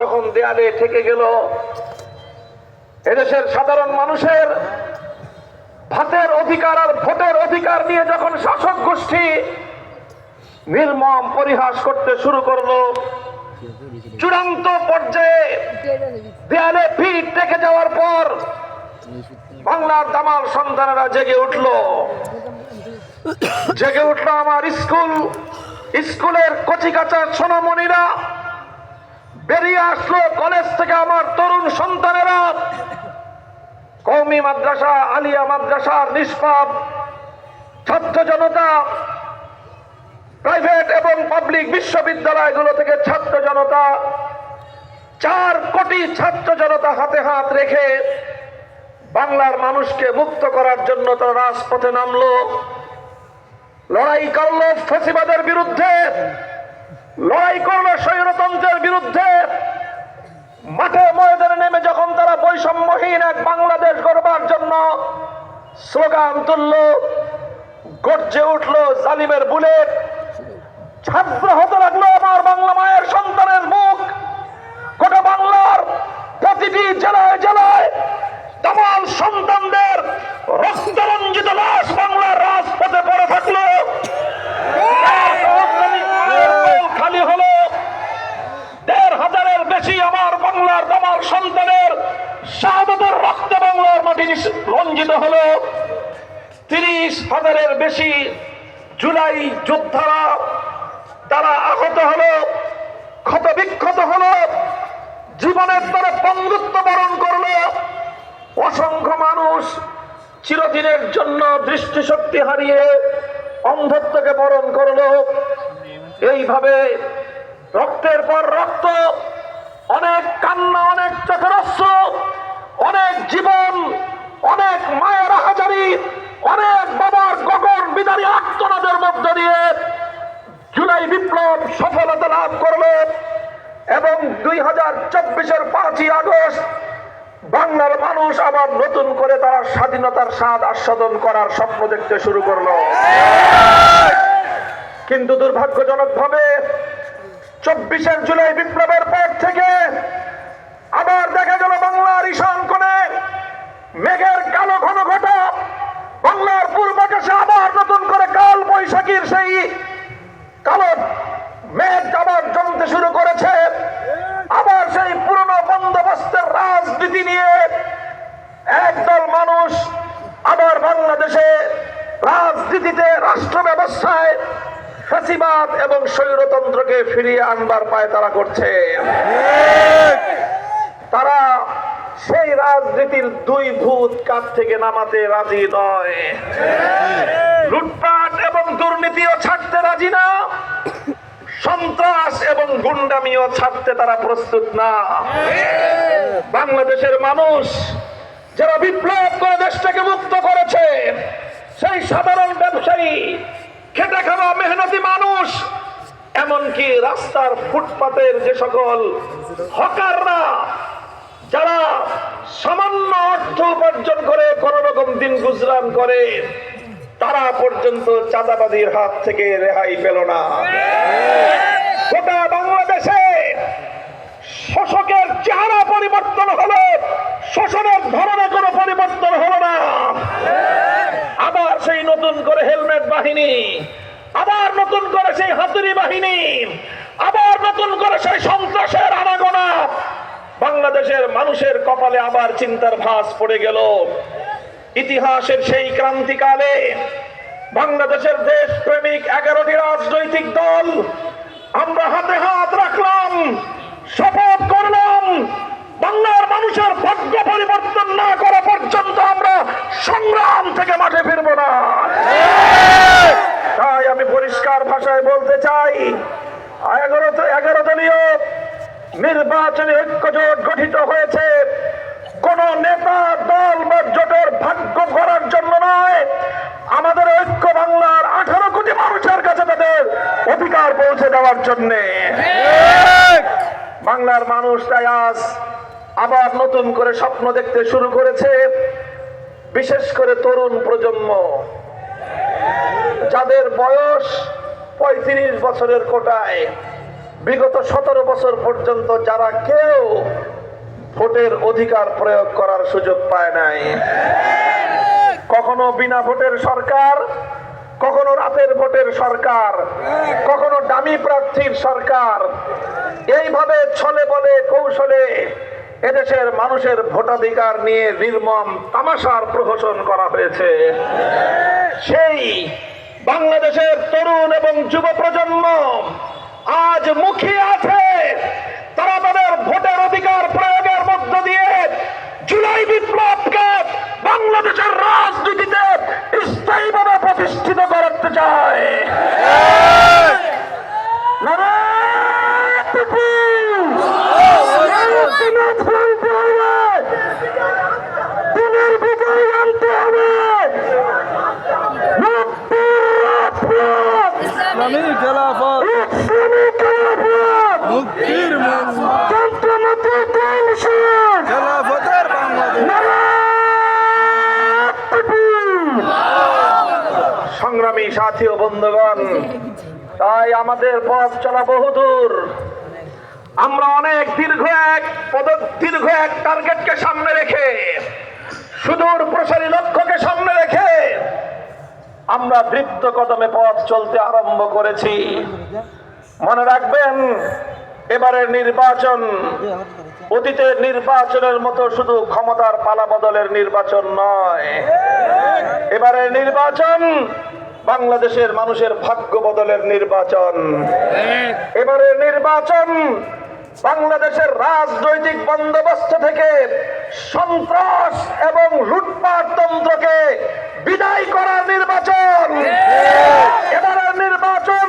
যখন দেয়ালে ঠেকে গেল, এদেশের সাধারণ মানুষের ভাতের অধিকার আর ভোটের অধিকার নিয়ে যখন শাসক গোষ্ঠী নির্মম পরিহাস করতে শুরু করল, চূড়ান্ত পর্যায়ে দেয়ালে পিঠ রেখে যাওয়ার পর বাংলার দামাল সন্তানেরা জেগে উঠল। জেগে উঠল আমার স্কুল, স্কুলের কচিকাচা সোনামণিরা। বেরিয়ে আসলো কলেজ থেকে আমার তরুণ সন্তানেরা। কৌমি মাদ্রাসা, আলিয়া মাদ্রাসার নিষ্পাপ, ছাত্র জনতা, প্রাইভেট এবং পাবলিক বিশ্ববিদ্যালয়গুলো থেকে ছাত্র জনতা, চার কোটি ছাত্র জনতা হাতে হাত রেখে বাংলার মানুষকে মুক্ত করার জন্য তারা রাজপথে নামলো। লড়াই করল ফেসিবাদের বিরুদ্ধে। লড়াই করল স্বৈরতন্ত্রের বিরুদ্ধে মাঠে ময়দানে নেমে যখন তারা বৈষম্যহীন এক বাংলাদেশ গড়বার জন্য স্লোগান তুলল, গর্জে উঠল জালিমের বুলেট। ছাত্র হতে লাগল আমার বাংলা মায়ের সন্তানের মুখ। গোটা বাংলার প্রতিটি জেলায় জেলায় তামাল সন্তানদের রক্তরঞ্জিত লাশ বাংলার রাজপথে পড়ে থাকল খালি হলো দেড় হাজারের বেশি আমার বাংলার দামাল সন্তানের শাহাদতের রক্তে বাংলার মাটি নিস- রঞ্জিত হলো তিরিশ হাজারের বেশি জুলাই যোদ্ধারা তারা আহত হলো ক্ষত বিক্ষত হলো, জীবনের তারা পঙ্গুত্ব বরণ করল। অসংখ্য মানুষ চিরদিনের জন্য দৃষ্টিশক্তি হারিয়ে অন্ধত্বকে বরণ করল। এইভাবে রক্তের পর রক্ত, অনেক কান্না, অনেক চোখেরস্য অনেক জীবন, অনেক মায়ের হাজারি অনেক বাবার গগন বিদারী আত্মনাদের মধ্য দিয়ে জুলাই বিপ্লব সফলতা লাভ করল এবং দুই হাজার চব্বিশের পাঁচই আগস্ট বাংলার মানুষ আবার নতুন করে তারা স্বাধীনতার স্বাদ আস্বাদন করার স্বপ্ন দেখতে শুরু করল। কিন্তু দুর্ভাগ্যজনক ভাবে চব্বিশের জুলাই বিপ্লবের পর থেকে আবার দেখা গেল বাংলার ঈশান কোণে মেঘের কালো ঘন ঘটা বাংলার পূর্বাকাশে আবার নতুন করে কাল বৈশাখীর সেই কালো মেঘ আবার জমতে শুরু করেছে আবার সেই পুরনো বন্দোবস্তের রাজনীতি নিয়ে একদল মানুষ আবার বাংলাদেশে রাজনীতিতে রাষ্ট্র ব্যবস্থায় ফ্যাসিবাদ এবং স্বৈরতন্ত্রকে ফিরিয়ে আনবার পায় তারা করছে। তারা সেই রাজনীতির দুই ভূত কাঠ থেকে নামাতে রাজি নয়। লুটপাট এবং দুর্নীতিও ছাড়তে রাজি না। সন্ত্রাস এবং গুন্ডামিও ছাড়তে তারা প্রস্তুত না। বাংলাদেশের মানুষ যারা বিপ্লব করে দেশটাকে মুক্ত করেছে, সেই সাধারণ ব্যবসায়ী খেটে খাওয়া মেহনতি মানুষ, এমনকি রাস্তার ফুটপাতের যে সকল হকাররা, যারা সামান্য অর্থ উপার্জন করে কোন রকম দিন গুজরান করে, তারা পর্যন্ত চাঁদাবাদীর হাত থেকে রেহাই পেল না। গোটা বাংলাদেশে শোষকের চেহারা পরিবর্তন হলো, শোষণের ধরনে কোনো পরিবর্তন হলো না। আবার সেই নতুন করে বাহিনী, আবার নতুন করে সেই হাতুড়ি বাহিনী, আবার নতুন করে সেই সন্ত্রাসের আনাগোনা। বাংলাদেশের মানুষের কপালে আবার চিন্তার ভাস পড়ে গেল। ইতিহাসের সেই ক্রান্তিকালে বাংলাদেশের দেশ প্রেমিক এগারোটি রাজনৈতিক দল আমরা হাতে হাত রাখলাম, শপথ করলাম, বাংলার মানুষের ভাগ্য পরিবর্তন না করা পর্যন্ত আমরা সংগ্রাম থেকে মাঠে ফিরব না। পরিষ্কার ভাষায় বলতে চাই, এগারো এগারো দলীয় নির্বাচনী ঐক্যজোট গঠিত হয়েছে। কোন নেতা দল বা জোটের ভাগ্য করার জন্য নয়। আমাদের ঐক্য বাংলার আঠারো কোটি মানুষের কাছে তাদের অধিকার পৌঁছে দেওয়ার জন্যে। বাংলার মানুষ তাই আজ আবার নতুন করে স্বপ্ন দেখতে শুরু করেছে। বিশেষ করে তরুণ প্রজন্ম। যাদের বয়স পঁয়ত্রিশ বছরের কোটায়, বিগত সতেরো বছর পর্যন্ত যারা কেউ ভোটের অধিকার প্রয়োগ করার সুযোগ পায় নাই। কখনো বিনা ভোটের সরকার, কখনো রাতের ভোটের সরকার, কখনো দামি প্রার্থীর সরকার। এইভাবে ছলে বলে, কৌশলে এদেশের মানুষের ভোটাধিকার নিয়ে নির্মম তামাশার প্রহসন করা হয়েছে। সেই বাংলাদেশের তরুণ এবং যুব প্রজন্ম আজ মুখী আছে। তারা তাদের ভোটের অধিকার প্রয়োগের মধ্য দিয়ে জুলাই বিপ্লবকে বাংলাদেশের রাজনীতিতে স্থায়ীভাবে প্রতিষ্ঠিত করতে চায়। সাথী ও বন্ধুগণ, তাই আমাদের পথ চলা বহুদূর আমরা অনেক দীর্ঘ এক পদ, দীর্ঘ এক টার্গেটকে সামনে রেখে, সুদূর প্রসারী লক্ষ্যকে সামনে রেখে, আমরা দৃপ্ত কদমে পথ চলতে আরম্ভ করেছি। মনে রাখবেন, এবারের নির্বাচন অতীতের নির্বাচনের মতো শুধু ক্ষমতার পালাবদলের নির্বাচন নয়। এবারের নির্বাচন বাংলাদেশের মানুষের ভাগ্য বদলের নির্বাচন। এবারের নির্বাচন বাংলাদেশের রাজনৈতিক বন্দোবস্ত থেকে সন্ত্রাস এবং লুটপাট তন্ত্রকে বিদায় করার নির্বাচন। এবারের নির্বাচন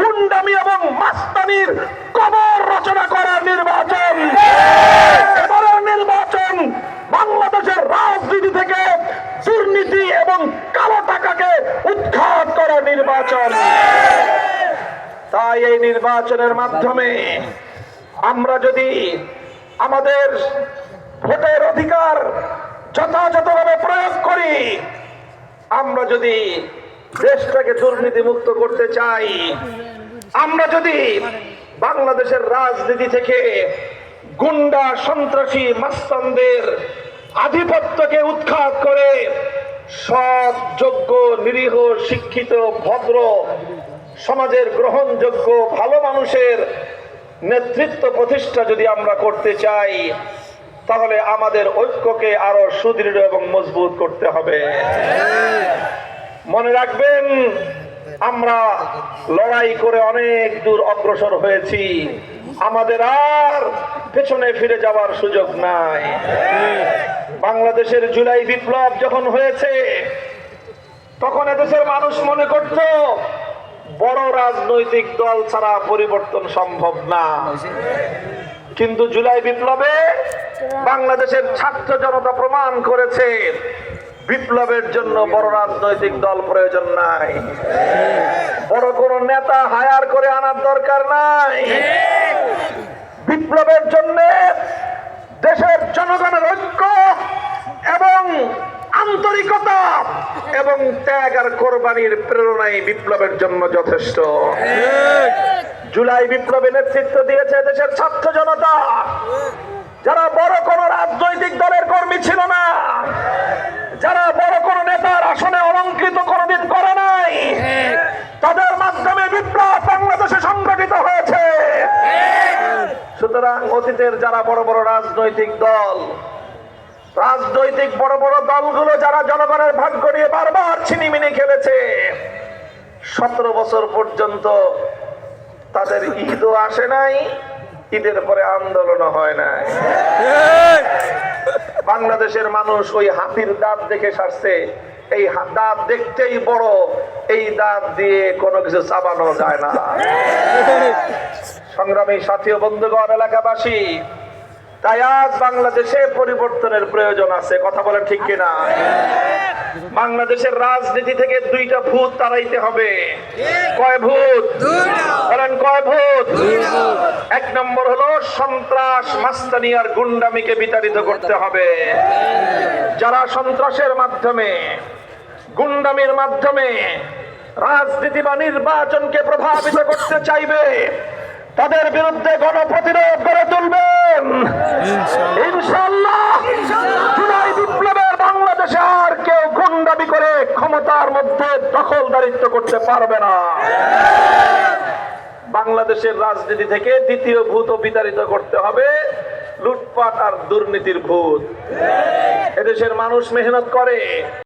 গুন্ডামি এবং মাস্তানির কবর রচনা করার নির্বাচন এবারের নির্বাচন বাংলাদেশের রাজনীতি থেকে দুর্নীতি এবং কালো টাকাকে উৎখাত করার নির্বাচন তাই এই নির্বাচনের মাধ্যমে আমরা যদি আমাদের ভোটের অধিকার যথাযথভাবে প্রয়োগ করি, আমরা যদি দেশটাকে দুর্নীতি মুক্ত করতে চাই, আমরা যদি বাংলাদেশের রাজনীতি থেকে গুন্ডা, সন্ত্রাসী, মাস্তানদের আধিপত্যকে উৎখাত করে সৎ, যোগ্য, নিরীহ, শিক্ষিত, ভদ্র সমাজের গ্রহণযোগ্য ভালো মানুষের নেতৃত্ব প্রতিষ্ঠা যদি আমরা করতে চাই, তাহলে আমাদের ঐক্যকে আরও সুদৃঢ় এবং মজবুত করতে হবে। মনে রাখবেন, আমরা লড়াই করে অনেক দূর অগ্রসর হয়েছি। আমাদের আর পেছনে ফিরে যাওয়ার সুযোগ নাই। বাংলাদেশের জুলাই বিপ্লব যখন হয়েছে, তখন এদেশের মানুষ মনে করত বড় রাজনৈতিক দল ছাড়া পরিবর্তন সম্ভব না। কিন্তু জুলাই বিপ্লবে বাংলাদেশের ছাত্র জনতা প্রমাণ করেছে, বিপ্লবের জন্য বড় রাজনৈতিক দল প্রয়োজন নাই। বড় কোন নেতা হায়ার করে আনার দরকার নাই। বিপ্লবের জন্য দেশের জনগণের ঐক্য এবং আন্তরিকতা এবং ত্যাগ আর কোরবানির প্রেরণাই বিপ্লবের জন্য যথেষ্ট। জুলাই বিপ্লবে নেতৃত্ব দিয়েছে দেশের ছাত্র জনতা। যারা বড় কোন রাজনৈতিক দলের কর্মী ছিল না, যারা বড় কোন নেতার আসনে অলঙ্কৃত কোনদিন করে নাই, তাদের মাধ্যমে বিপ্লব বাংলাদেশে সংগঠিত হয়েছে। সুতরাং অতীতের যারা বড় বড় রাজনৈতিক দল রাজনৈতিক বড় বড় দলগুলো যারা জনগণের ভাগ নিয়ে বারবার ছিনিমিনি খেলেছে, সতেরো বছর পর্যন্ত তাদের ঈদও আসে নাই, ঈদের পরে আন্দোলনও হয় নাই। বাংলাদেশের মানুষ ওই হাতির দাঁত দেখে সারছে, এই দাঁত দেখতেই বড়, এই দাঁত দিয়ে কোনো কিছু চাবানো যায় না। সংগ্রামী সাথী বন্ধুগণ, এলাকাবাসী তাই আজ বাংলাদেশে পরিবর্তনের প্রয়োজন আছে। কথা বলেন ঠিক কিনা? বাংলাদেশের রাজনীতি থেকে দুইটা ভূত তাড়াইতে হবে। কয় ভূত? বলেন কয় ভূত? এক নম্বর হলো সন্ত্রাস মাস্তানি আর গুন্ডামিকে বিতাড়িত করতে হবে। যারা সন্ত্রাসের মাধ্যমে, গুন্ডামির মাধ্যমে রাজনীতি বা নির্বাচনকে প্রভাবিত করতে চাইবে তাদের বিরুদ্ধে গণপ্রতিরোধ গড়ে তুলবেন। ইনশাল্লাহ জুলাই বিপ্লবের বাংলাদেশে আর কেউ গুন্ডামি করে ক্ষমতার মধ্যে দখলদারিত্ব করতে পারবে না। বাংলাদেশের রাজনীতি থেকে দ্বিতীয় ভূত বিতাড়িত করতে হবে। লুটপাট আর দুর্নীতির ভূত। এদেশের মানুষ মেহনত করে।